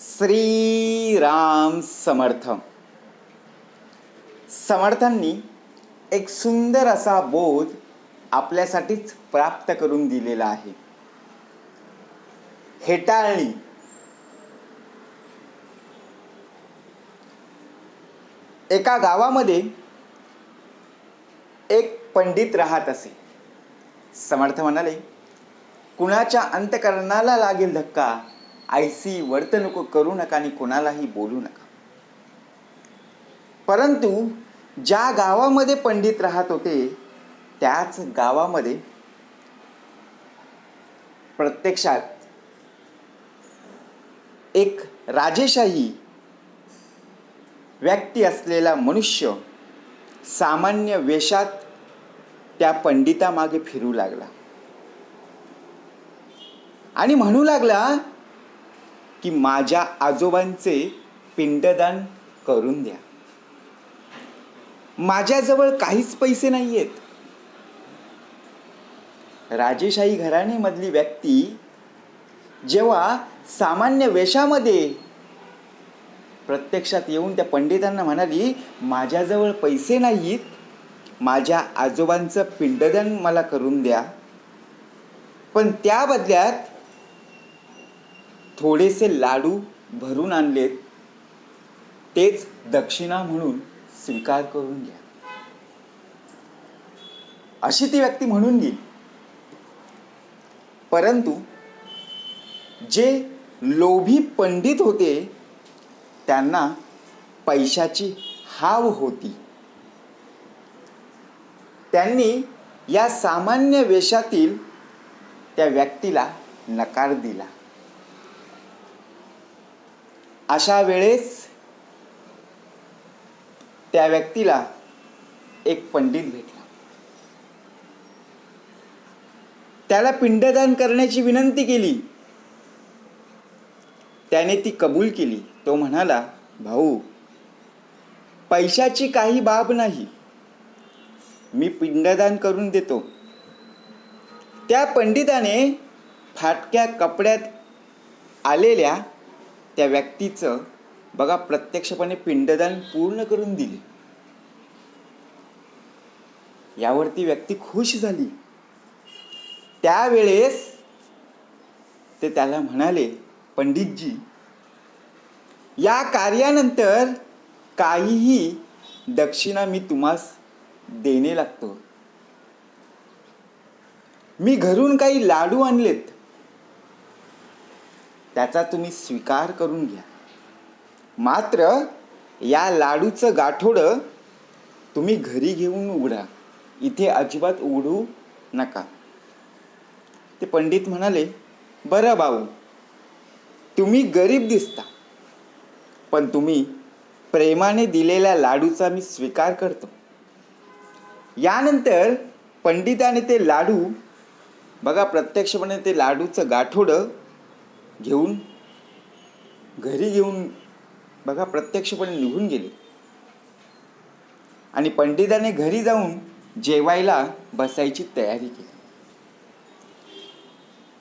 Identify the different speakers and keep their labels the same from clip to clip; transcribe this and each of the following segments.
Speaker 1: श्रीराम समर्थ समर्थांनी एक सुंदर असा बोध आपल्यासाठीच प्राप्त करून दिलेला आहे. हेटाळणी. एका गावामध्ये एक पंडित राहत असे. समर्थ म्हणाले कुणाच्या अंतकरणाला लागेल धक्का? आयसी वर्तणूक करू नका आणि कोणालाही बोलू नका. परंतु ज्या गावामध्ये पंडित राहत होते त्याच गावामध्ये प्रत्यक्षात एक राजेशाही व्यक्ती असलेला मनुष्य सामान्य वेशात त्या पंडितामागे फिरू लागला. आणि म्हणू लागला की माझ्या आजोबांचे पिंडदान करून द्या. माझ्याजवळ काहीच पैसे नाही आहेत राजेशाही घराणेमधली व्यक्ती जेव्हा सामान्य वेशामध्ये प्रत्यक्षात येऊन त्या पंडितांना म्हणाली माझ्याजवळ पैसे नाहीत माझ्या आजोबांचं पिंडदान मला करून द्या. पण त्या बदल्यात थोडेसे लाडू भरून आणलेत तेच दक्षिणा म्हणून स्वीकार करून घ्या. अशी ती व्यक्ती म्हणून गेली. परंतु जे लोभी पंडित होते त्यांना पैशाची हाव होती. त्यांनी या सामान्य वेशातील त्या व्यक्तीला नकार दिला. अशा वेळेस त्या व्यक्तीला एक पंडित भेटला. त्याला पिंडदान करण्याची विनंती केली. त्याने ती कबूल केली. तो म्हणाला भाऊ पैशाची काही बाब नाही. मी पिंडदान करून देतो. त्या पंडिताने फाटक्या कपड्यात आलेल्या त्या व्यक्तीचं बघा प्रत्यक्षपणे पिंडदान पूर्ण करून दिले. यावरती व्यक्ती खुश झाली. त्यावेळेस ते त्याला म्हणाले पंडितजी या कार्यानंतर काहीही दक्षिणा मी तुम्हास देणे लागतो. मी घरून काही लाडू आणलेत. त्याचा तुम्ही स्वीकार करून घ्या. मात्र या लाडूचं गाठोडं तुम्ही घरी घेऊन उघडा. इथे अजिबात उघडू नका. ते पंडित म्हणाले बरं भाऊ तुम्ही गरीब दिसता पण तुम्ही प्रेमाने दिलेल्या लाडूचा मी स्वीकार करतो. यानंतर पंडिताने ते लाडू बघा प्रत्यक्षपणे ते लाडूचं गाठोडं घेऊन घरी घेऊन बघा प्रत्यक्षपणे निघून गेले. आणि पंडिताने घरी जाऊन जेवायला बसायची तयारी केली.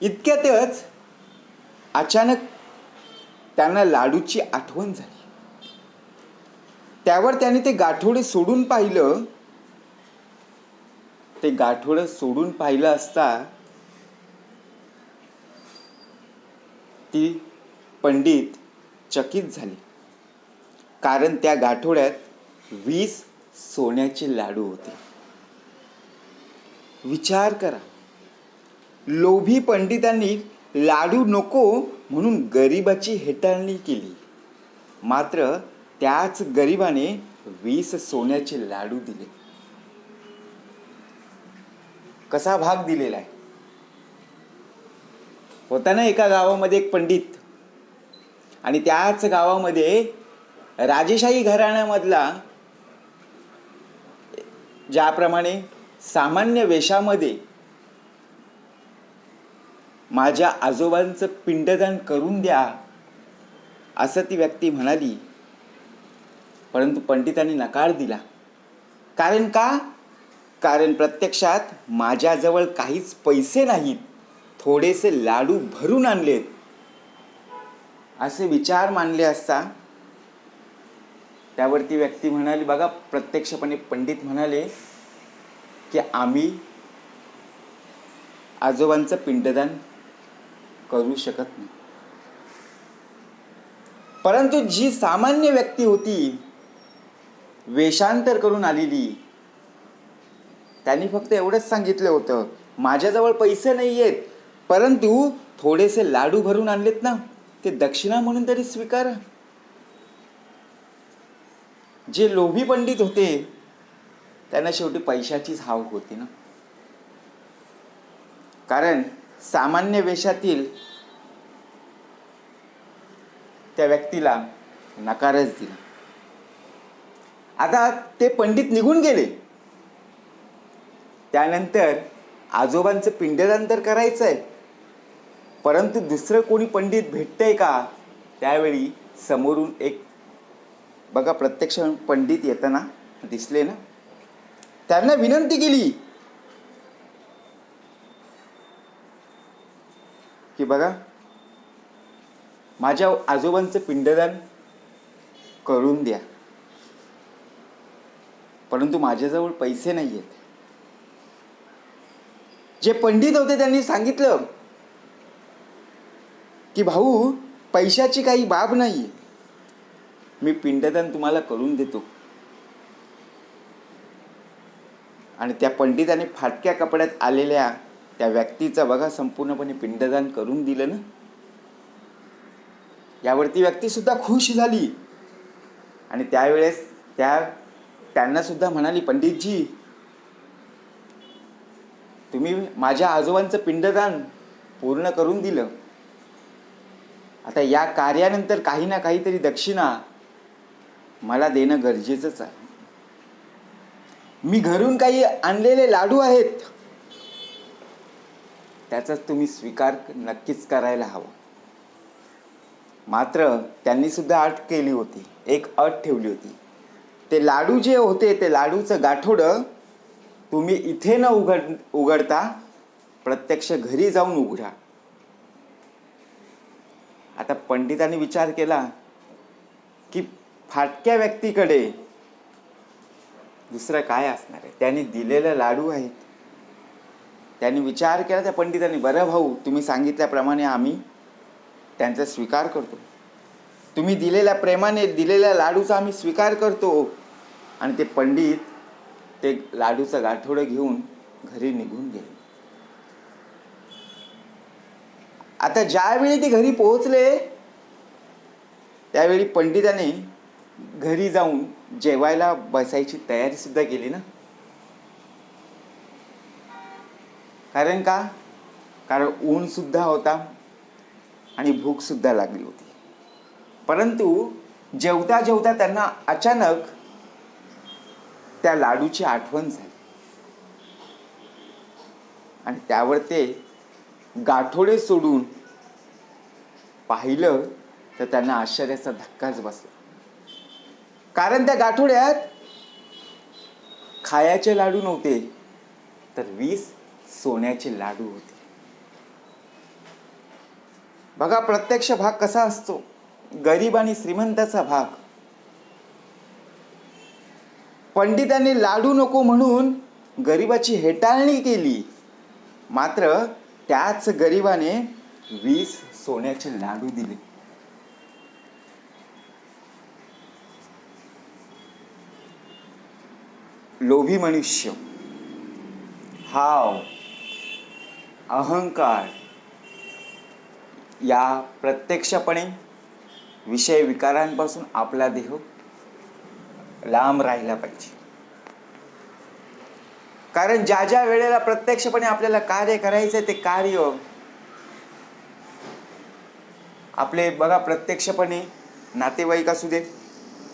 Speaker 1: इतक्यातच अचानक त्यांना लाडूची आठवण झाली. त्यावर त्याने ते गाठोडे सोडून पाहिलं. ते गाठोडं सोडून पाहिलं असता ती पंडित चकित झाली. कारण त्या गाठोड्यात वीस सोन्याचे लाडू होते. विचार करा. लोभी पंडितांनी लाडू नको म्हणून गरिबाची हेटाळणी केली. मात्र त्याच गरिबाने वीस सोन्याचे लाडू दिले. कसा भाग दिलेला आहे? होता ना एका गावामध्ये एक पंडित. आणि त्याच गावामध्ये राजेशाही घराण्यामधला ज्याप्रमाणे सामान्य वेशामध्ये माझ्या आजोबांचं पिंडदान करून द्या असं ती व्यक्ती म्हणाली. परंतु पंडितांनी नकार दिला. कारण का? कारण प्रत्यक्षात माझ्याजवळ काहीच पैसे नाहीत. थोडेसे लाडू भरून आणलेत. असे विचार मानले असता त्यावरती व्यक्ती म्हणाली बघा प्रत्यक्षपणे पंडित म्हणाले की आम्ही आजोबांचं पिंडदान करू शकत नाही. परंतु जी सामान्य व्यक्ती होती वेषांतर करून आलेली त्यांनी फक्त एवढंच सांगितलं होतं माझ्याजवळ पैसे नाही आहेत परंतु थोडेसे लाडू भरून आणलेत ना ते दक्षिणा म्हणून तरी स्वीकारा. जे लोभी पंडित होते त्यांना शेवटी पैशाचीच हाव होती ना. कारण सामान्य वेशातील त्या व्यक्तीला नकारच दिला. आता ते पंडित निघून गेले. त्यानंतर आजोबांचं पिंडदान तर करायचं आहे परंतु दुसरं कोणी पंडित भेटतंय का? त्यावेळी समोरून एक बघा प्रत्यक्ष पंडित येताना दिसले ना? त्यांना विनंती केली की बघा माझ्या आजोबांचं पिंडदान करून द्या. परंतु माझ्याजवळ पैसे नाही आहेत जे पंडित होते त्यांनी सांगितलं की भाऊ पैशाची काही बाब नाही. मी पिंडदान तुम्हाला करून देतो. आणि त्या पंडिताने फाटक्या कपड्यात आलेल्या त्या व्यक्तीचं बघा संपूर्णपणे पिंडदान करून दिलं ना. यावरती व्यक्ती सुद्धा खुश झाली. आणि त्यावेळेस त्या त्यांना सुद्धा म्हणाली पंडितजी तुम्ही माझ्या आजोबांचं पिंडदान पूर्ण करून दिलं. आता या कार्यानंतर काही ना काहीतरी दक्षिणा मला देणं गरजेचंच आहे. मी घरून काही आणलेले लाडू आहेत. त्याचा तुम्ही स्वीकार नक्कीच करायला हवा. मात्र त्यांनी सुद्धा अट केली होती. एक अट ठेवली होती. ते लाडू जे होते ते लाडूचं गाठोडं तुम्ही इथे न उघड उघडता प्रत्यक्ष घरी जाऊन उघडा. आता पंडितांनी विचार केला की फाटक्या व्यक्तीकडे दुसरं काय असणार आहे? त्यांनी दिलेले लाडू आहेत. त्यांनी विचार केला त्या पंडितांनी बरं भाऊ तुम्ही सांगितल्याप्रमाणे आम्ही त्यांचा स्वीकार करतो. तुम्ही दिलेल्या प्रेमाने दिलेल्या लाडूचा आम्ही स्वीकार करतो. आणि ते पंडित ते लाडूचं गाठोडं घेऊन घरी निघून गेले. आता ज्यावेळी ते घरी पोहोचले त्यावेळी पंडिताने घरी जाऊन जेवायला बसायची तयारी सुद्धा केली ना? कारण का? कारण ऊन सुद्धा होता आणि भूक सुद्धा लागली होती. परंतु जेवता जेवता त्यांना अचानक त्या लाडूची आठवण झाली. आणि त्यावर ते गाठोडे सोडून पाहिलं तर त्यांना आश्चर्याचा धक्काच बसला. कारण त्या गाठोड्यात खायाचे लाडू नव्हते तर वीस सोन्याचे लाडू होते. बघा प्रत्यक्ष भाग कसा असतो. गरीब आणि श्रीमंताचा भाग. पंडितांनी लाडू नको म्हणून गरिबाची हेटाळणी केली. मात्र त्याच गरिबाने वीस सोन्याचे लाडू दिले. लोभी मनुष्य. हाव अहंकार. या प्रत्यक्षपणे विषय विकारांपासून आपला देह लांब राहिला पाहिजे. कारण ज्या ज्या वेळेला प्रत्यक्षपणे आपल्याला कार्य करायचं ते कार्य. आपले बघा प्रत्यक्षपणे नातेवाईक असू दे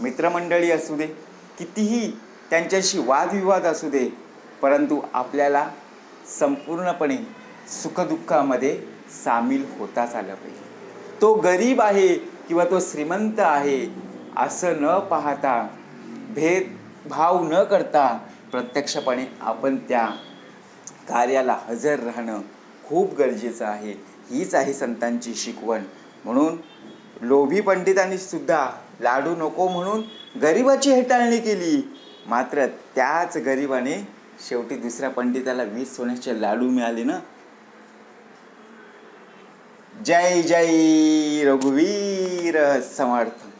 Speaker 1: मित्रमंडळी असू दे कितीही त्यांच्याशी वादविवाद असू दे परंतु आपल्याला संपूर्णपणे सुखदुःखामध्ये सामील होताच आलं पाहिजे. तो गरीब आहे किंवा तो श्रीमंत आहे असं न पाहता भेदभाव न करता प्रत्यक्षपणे आपण त्या कार्याला हजर राहणं खूप गरजेचं आहे. हीच आहे संतांची शिकवण. म्हणून लोभी पंडितांनी सुद्धा लाडू नको म्हणून गरिबाची हेटाळणी केली. मात्र त्याच गरिबाने शेवटी दुसऱ्या पंडिताला वीस सोन्याचे लाडू मिळाले ना? जय जय रघुवीर समर्थ.